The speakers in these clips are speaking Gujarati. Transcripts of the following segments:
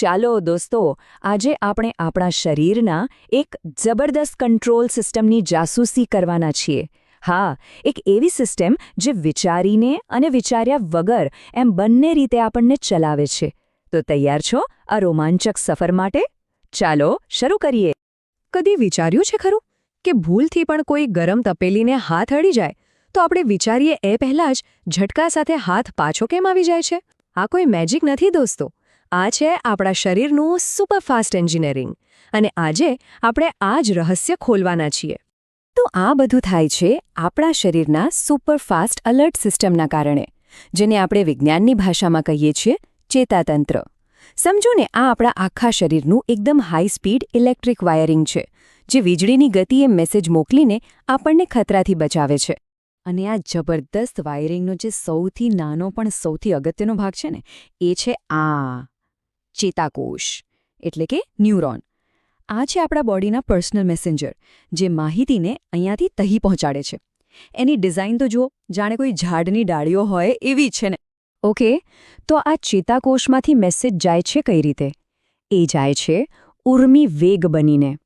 ચાલો દોસ્તો, આજે આપણે આપણા શરીરના એક જબરદસ્ત કંટ્રોલ સિસ્ટમની જાસૂસી કરવાના છીએ. હા, એક એવી સિસ્ટમ જે વિચારીને અને વિચાર્યા વગર એમ બંને રીતે આપણને ચલાવે છે. તો તૈયાર છો આ રોમાંચક સફર માટે? ચાલો, શરૂ કરીએ. કદી વિચાર્યું છે ખરું? કે ભૂલથી પણ કોઈ ગરમ તપેલીને હાથ અડી જાય? તો આપણે વિચારીએ એ પહેલાં જ ઝટકા સાથે હાથ પાછો કેમ આવી જાય છે? આ કોઈ મેજિક નથી દોસ્તો. આ છે આપણા શરીરનું સુપરફાસ્ટ એન્જિનિયરિંગ. અને આજે આપણે આ જ રહસ્ય ખોલવાના છીએ. તો આ બધું થાય છે આપણા શરીરના સુપરફાસ્ટ અલર્ટ સિસ્ટમના કારણે, જેને આપણે વિજ્ઞાનની ભાષામાં કહીએ છીએ ચેતાતંત્ર. સમજો ને, આ આપણા આખા શરીરનું એકદમ હાઈ સ્પીડ ઇલેક્ટ્રિક વાયરિંગ છે, જે વીજળીની ગતિએ મેસેજ મોકલીને આપણને ખતરાથી બચાવે છે. અને આ જબરદસ્ત વાયરિંગનો જે સૌથી નાનો પણ સૌથી અગત્યનો ભાગ છે ને, એ છે આ. ચેતાકોષ, એટલે કે ન્યુરોન. આ છે આપણા બોડીના પર્સનલ મેસેન્જર, જે માહિતીને અહીંયાથી તહી પહોંચાડે છે. એની ડિઝાઇન તો જુઓ, જાણે કોઈ ઝાડની ડાળીઓ હોય એવી છે ને. ઓકે, તો આ ચેતાકોષમાંથી મેસેજ જાય છે કઈ રીતે? એ જાય છે ઉર્મી વેગ બનીને.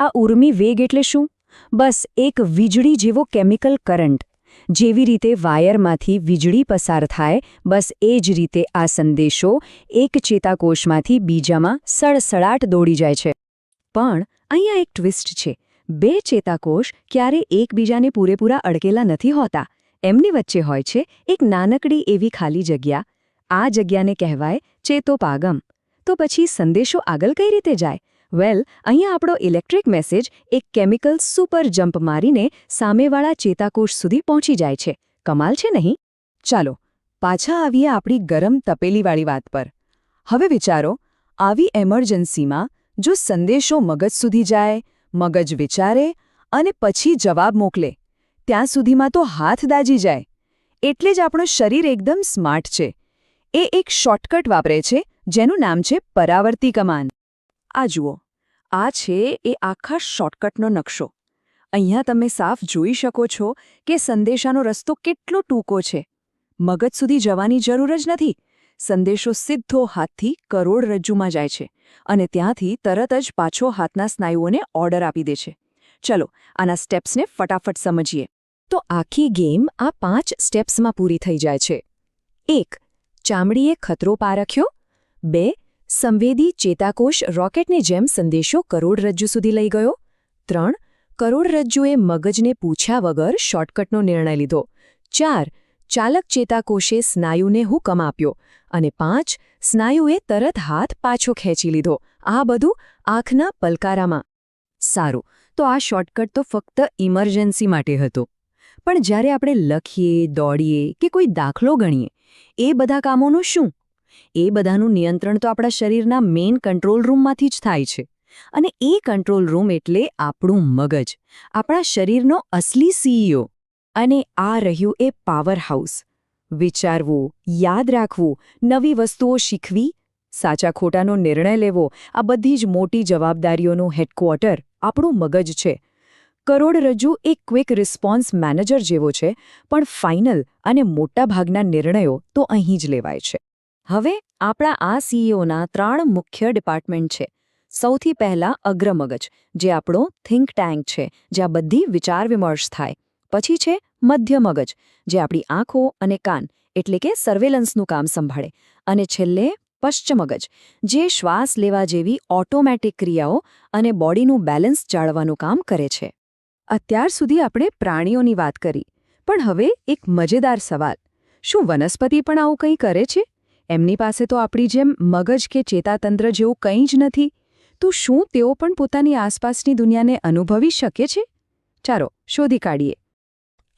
આ ઉર્મી વેગ એટલે શું? બસ એક વીજળી જેવો કેમિકલ કરંટ. જેવી રીતે વાયરમાંથી વીજળી પસાર થાય, બસ એ જ રીતે આ સંદેશો એક ચેતાકોષમાંથી બીજામાં સળસળાટ દોડી જાય છે. પણ અહીંયા એક ટ્વિસ્ટ છે. બે ચેતાકોષ ક્યારે એકબીજાને પૂરેપૂરા અડકેલા નથી હોતા. એમની વચ્ચે હોય છે એક નાનકડી એવી ખાલી જગ્યા. આ જગ્યાને કહેવાય ચેતોપાગમ. તો પછી સંદેશો આગળ કઈ રીતે જાય? વેલ, અહીંયા આપણો ઇલેક્ટ્રિક મેસેજ એક કેમિકલ સુપર જમ્પ મારીને સામેવાળા ચેતાકોષ સુધી પહોંચી જાય છે. કમાલ છે નહીં? ચાલો, પાછા આવીએ આપણી ગરમ તપેલીવાળી વાત પર. હવે વિચારો, આવી એમરજન્સીમાં જો સંદેશો મગજ સુધી જાય, મગજ વિચારે અને પછી જવાબ મોકલે, ત્યાં સુધીમાં તો હાથ દાજી જાય. એટલે જ આપણું શરીર એકદમ સ્માર્ટ છે. એ એક શોર્ટકટ વાપરે છે, જેનું નામ છે પરાવર્તી કમાન. આ જુઓ આ છે એ આખા શોર્ટકટનો નકશો. અહીંયા તમે સાફ જોઈ શકો છો કે સંદેશાનો રસ્તો કેટલો ટૂંકો છે. મગજ સુધી જવાની જરૂર જ નથી. સંદેશો સીધો હાથથી કરોડરજ્જુમાં જાય છે અને ત્યાંથી તરત જ પાછો હાથના સ્નાયુઓને ઓર્ડર આપી દે છે. ચલો, આના સ્ટેપ્સને ફટાફટ સમજીએ. તો આખી ગેમ આ પાંચ સ્ટેપ્સમાં પૂરી થઈ જાય છે. એક, ચામડીએ ખતરો પારખ્યો. બે સંવેદી ચેતાકોષ રોકેટની જેમ સંદેશો કરોડરજ્જુ સુધી લઈ ગયો. ત્રણ કરોડરજ્જુએ મગજને પૂછ્યા વગર શોર્ટકટનો નિર્ણય લીધો. ચાર, ચાલક ચેતાકોષે સ્નાયુને હુકમ આપ્યો. અને પાંચ, સ્નાયુએ તરત હાથ પાછો ખેંચી લીધો. આ બધું આંખના પલકારામાં. સારું, તો આ શોર્ટકટ તો ફક્ત ઇમરજન્સી માટે હતો. પણ જ્યારે આપણે લખીએ, દોડીએ કે કોઈ દાખલો ગણીએ, એ બધા કામોનું શું? એ બધાનું નિયંત્રણ તો આપણા શરીરના મેઇન કંટ્રોલ રૂમમાંથી જ થાય છે. અને એ કંટ્રોલ રૂમ એટલે આપણું મગજ, આપણા શરીરનો અસલી સીઈઓ અને આ રહ્યું એ પાવર હાઉસ. વિચારવું, યાદ રાખવું, નવી વસ્તુઓ શીખવી, સાચા ખોટાનો નિર્ણય લેવો, આ બધી જ મોટી જવાબદારીઓનું હેડક્વાર્ટર આપણું મગજ છે. કરોડરજ્જુ એક ક્વિક રિસ્પોન્સ મેનેજર જેવો છે, પણ ફાઇનલ અને મોટાભાગના નિર્ણયો તો અહીં જ લેવાય છે. હવે આપણા આ સીઈઓના ત્રણ મુખ્ય ડિપાર્ટમેન્ટ છે. સૌથી પહેલા અગ્રમગજ, જે આપણો થિંક ટેન્ક છે, જ્યાં બધી વિચાર વિમર્શ થાય. પછી છે મધ્ય મગજ જે આપણી આંખો અને કાન, એટલે કે સર્વેલન્સનું કામ સંભાળે. અને છેલ્લે પશ્ચમગજ, જે શ્વાસ લેવા જેવી ઓટોમેટિક ક્રિયાઓ અને બોડીનું બેલેન્સ જાળવાનું કામ કરે છે. અત્યાર સુધી આપણે પ્રાણીઓની વાત કરી, પણ હવે એક મજેદાર સવાલ. શું વનસ્પતિ પણ આવું કંઈ કરે છે? એમની પાસે તો આપણી જેમ મગજ કે ચેતાતંત્ર જેવું કંઈ જ નથી. તો શું તેઓ પણ પોતાની આસપાસની દુનિયાને અનુભવી શકે છે? ચાલો, શોધી કાઢીએ.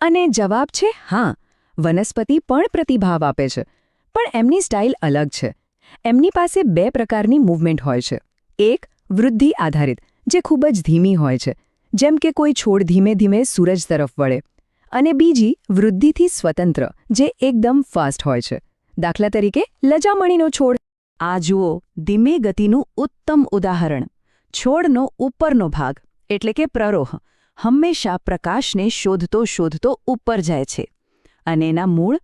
અને જવાબ છે, હા, વનસ્પતિ પણ પ્રતિભાવ આપે છે. પણ એમની સ્ટાઇલ અલગ છે. એમની પાસે બે પ્રકારની મૂવમેન્ટ હોય છે. એક, વૃદ્ધિ આધારિત, જે ખૂબ જ ધીમી હોય છે. જેમ કે કોઈ છોડ ધીમે ધીમે સૂરજ તરફ વળે. અને બીજી, વૃદ્ધિથી સ્વતંત્ર, જે એકદમ ફાસ્ટ હોય છે. દાખલા તરીકે, લજામણીનો છોડ. આ જુઓ, ધીમે ગતિનું ઉત્તમ ઉદાહરણ. છોડનો ઉપરનો ભાગ, એટલે કે પ્રરોહ, હંમેશા પ્રકાશને શોધતો શોધતો ઉપર જાય છે. અને એના મૂળ,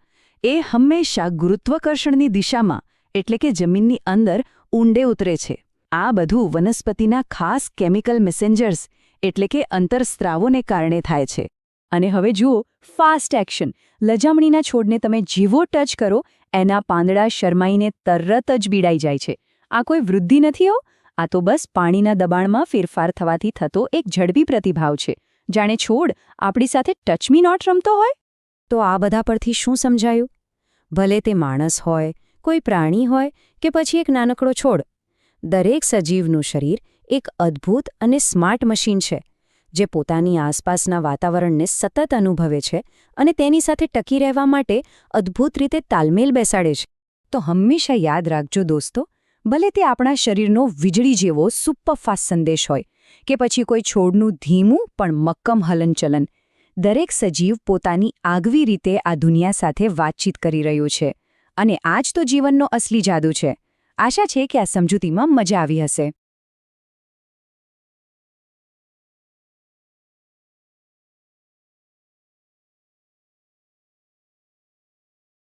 એ હંમેશા ગુરુત્વાકર્ષણની દિશામાં, એટલે કે જમીનની અંદર, ઊંડે ઉતરે છે. આ બધું વનસ્પતિના ખાસ કેમિકલ મેસેન્જર્સ, એટલે કે અંતરસ્ત્રાવોને કારણે થાય છે. અને હવે જુઓ, ફાસ્ટ એક્શન. લજામણીના છોડને તમે જીવો ટચ કરો, એના પાંદડા શરમાઈને તરત જ બીડાઈ જાય છે. આ કોઈ વૃદ્ધિ નથી હો? આ તો બસ પાણીના દબાણમાં ફેરફાર થવાથી થતો એક ઝડપી પ્રતિભાવ છે. જાણે છોડ આપણી સાથે ટચમી નોટ રમતો હોય? તો આ બધા પરથી શું સમજાયું? ભલે તે માણસ હોય, કોઈ પ્રાણી હોય કે પછી એક નાનકડો છોડ. દરેક સજીવનું શરીર એક અદ્ભુત અને સ્માર્ટ મશીન છે. જે પોતાની આસપાસના વાતાવરણને સતત અનુભવે છે અને તેની સાથે ટકી રહેવા માટે અદ્ભુત રીતે તાલમેલ બેસાડે છે. તો હંમેશા યાદ રાખજો દોસ્તો, ભલે તે આપણા શરીરનો વીજળી જેવો સુપરફાસ્ટ સંદેશ હોય કે પછી કોઈ છોડનું ધીમું પણ મક્કમ હલનચલન. દરેક સજીવ પોતાની આગવી રીતે આ દુનિયા સાથે વાતચીત કરી રહ્યું છે અને આ જ તો જીવનનો અસલી જાદુ છે. આશા છે કે આ સમજૂતીમાં મજા આવી હશે.